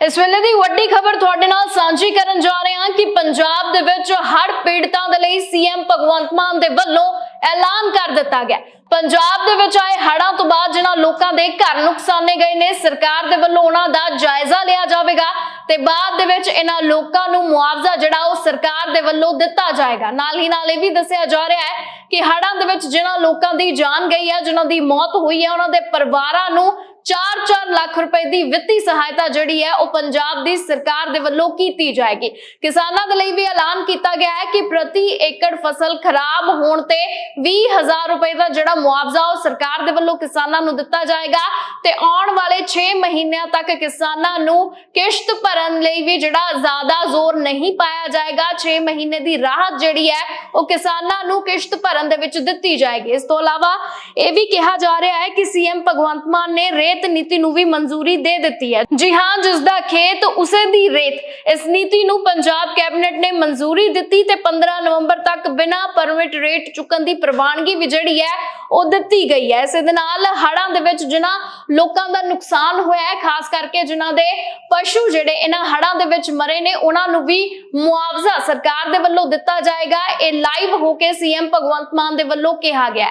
ਇਸ ਵੇਲੇ ਦੀ ਵੱਡੀ ਖਬਰ ਤੁਹਾਡੇ ਨਾਲ ਸਾਂਝੀ ਕਰਨ ਜਾ ਰਹੇ ਹਾਂ ਕਿ ਪੰਜਾਬ ਦੇ ਵਿੱਚ ਹੜ੍ਹ ਪੀੜਤਾਂ ਦੇ ਲਈ ਸੀਐਮ ਭਗਵੰਤ ਮਾਨ ਦੇ ਵੱਲੋਂ ਐਲਾਨ ਕਰ ਦਿੱਤਾ ਗਿਆ। ਪੰਜਾਬ ਦੇ ਵਿੱਚ ਆਏ ਹੜ੍ਹਾਂ ਤੋਂ ਬਾਅਦ ਜਿਨ੍ਹਾਂ ਲੋਕਾਂ ਦੇ ਘਰ ਨੁਕਸਾਨੇ ਗਏ ਨੇ, ਸਰਕਾਰ ਦੇ ਵੱਲੋਂ ਉਹਨਾਂ ਦਾ ਜਾਇਜ਼ਾ ਲਿਆ ਜਾਵੇਗਾ ਤੇ ਬਾਅਦ ਦੇ ਵਿੱਚ ਇਹਨਾਂ ਲੋਕਾਂ ਨੂੰ ਮੁਆਵਜ਼ਾ ਜਿਹੜਾ ਉਹ ਸਰਕਾਰ ਦੇ ਵੱਲੋਂ ਦਿੱਤਾ ਜਾਏਗਾ। ਨਾਲ ਹੀ ਨਾਲ ਇਹ ਵੀ ਦੱਸਿਆ ਜਾ ਰਿਹਾ ਹੈ ਕਿ ਹੜਾਂ ਦੇ ਵਿੱਚ ਜਿਨ੍ਹਾਂ ਲੋਕਾਂ ਦੀ ਜਾਨ ਗਈ ਹੈ ਜਿਨ੍ਹਾਂ ਦੀ ਮੌਤ ਹੋਈ ਹੈ ਉਹਨਾਂ ਦੇ ਪਰਿਵਾਰਾਂ ਨੂੰ 4-4 ਲੱਖ ਰੁਪਏ ਦੀ ਵਿੱਤੀ ਸਹਾਇਤਾ ਜਿਹੜੀ ਹੈ, ਉਹ ਪੰਜਾਬ ਦੀ ਸਰਕਾਰ ਦੇ ਵੱਲੋਂ ਕੀਤੀ ਜਾਏਗੀ। ਕਿਸਾਨਾਂ ਦੇ ਲਈ ਵੀ ਐਲਾਨ ਕੀਤਾ ਗਿਆ ਹੈ ਕਿ ਪ੍ਰਤੀ ਏਕੜ ਫਸਲ ਖਰਾਬ ਹੋਣ ਤੇ 20000 ਰੁਪਏ ਦਾ ਜਿਹੜਾ ਮੁਆਵਜ਼ਾ ਉਹ ਸਰਕਾਰ ਦੇ ਵੱਲੋਂ ਕਿਸਾਨਾਂ ਨੂੰ ਦਿੱਤਾ ਜਾਏਗਾ ਤੇ ਆਉਣ ਵਾਲੇ 6 ਮਹੀਨਿਆਂ ਤੱਕ ਕਿਸਾਨਾਂ ਨੂੰ ਕਿਸ਼ਤ ਭਰਨ ਲਈ ਵੀ ਜਿਹੜਾ ਜ਼ਿਆਦਾ ਜ਼ੋਰ ਨਹੀਂ ਪਾਇਆ ਜਾਏਗਾ। 6 ਮਹੀਨੇ ਦੀ ਰਾਹਤ ਜਿਹੜੀ ਹੈ ਉਹ ਕਿਸਾਨਾਂ ਨੂੰ ਕਿਸ਼ਤ ਭਰਨ ਦੇ ਵਿੱਚ ਦਿੱਤੀ ਜਾਏਗੀ। ਇਸ ਤੋਂ ਇਲਾਵਾ ਇਹ ਵੀ ਕਿਹਾ ਜਾ ਰਿਹਾ ਹੈ ਕਿ ਸੀਐਮ ਭਗਵੰਤ ਮਾਨ ਨੇ ਰੇਤ ਨੀਤੀ ਨੂੰ ਵੀ ਮਨਜ਼ੂਰੀ ਦੇ ਦਿੱਤੀ ਹੈ। ਜੀ ਹਾਂ, ਜਿਸ ਦਾ ਖੇਤ ਉਸੇ ਦੀ ਰੇਤ ਇਸ ਨੀਤੀ ਨੂੰ ਪੰਜਾਬ ਕੈਬਨਿਟ ਨੇ ਮਨਜ਼ੂਰੀ ਦਿੱਤੀ ਤੇ 15 ਨਵੰਬਰ ਤੱਕ ਬਿਨਾਂ ਪਰਮਿਟ ਰੇਟ ਚੁੱਕਣ ਦੀ ਪ੍ਰਵਾਨਗੀ ਵੀ ਜਿਹੜੀ ਹੈ, ਉਹ ਦਿੱਤੀ ਗਈ ਹੈ। ਇਸੇ ਦੇ ਨਾਲ ਹੜਾਂ ਦੇ ਵਿੱਚ ਜਿਨ੍ਹਾਂ ਲੋਕਾਂ ਦਾ ਨੁਕਸਾਨ ਹੋਇਆ ਹੈ, ਖਾਸ ਕਰਕੇ ਜਿਨ੍ਹਾਂ ਦੇ ਪਸ਼ੂ ਜਿਹੜੇ ਇਹਨਾਂ ਹੜ੍ਹਾਂ ਦੇ ਵਿੱਚ ਮਰੇ ਨੇ, ਉਹਨਾਂ ਨੂੰ ਵੀ ਮੁਆਵਜ਼ਾ ਸਰਕਾਰ ਦੇ ਵੱਲੋਂ ਦਿੱਤਾ ਜਾਏਗਾ। ਇਹ ਲਾਈਵ ਹੋ ਕੇ ਸੀਐਮ ਭਗਵੰਤ ਮਾਨ ਦੇ ਵੱਲੋਂ ਕਿਹਾ ਗਿਆ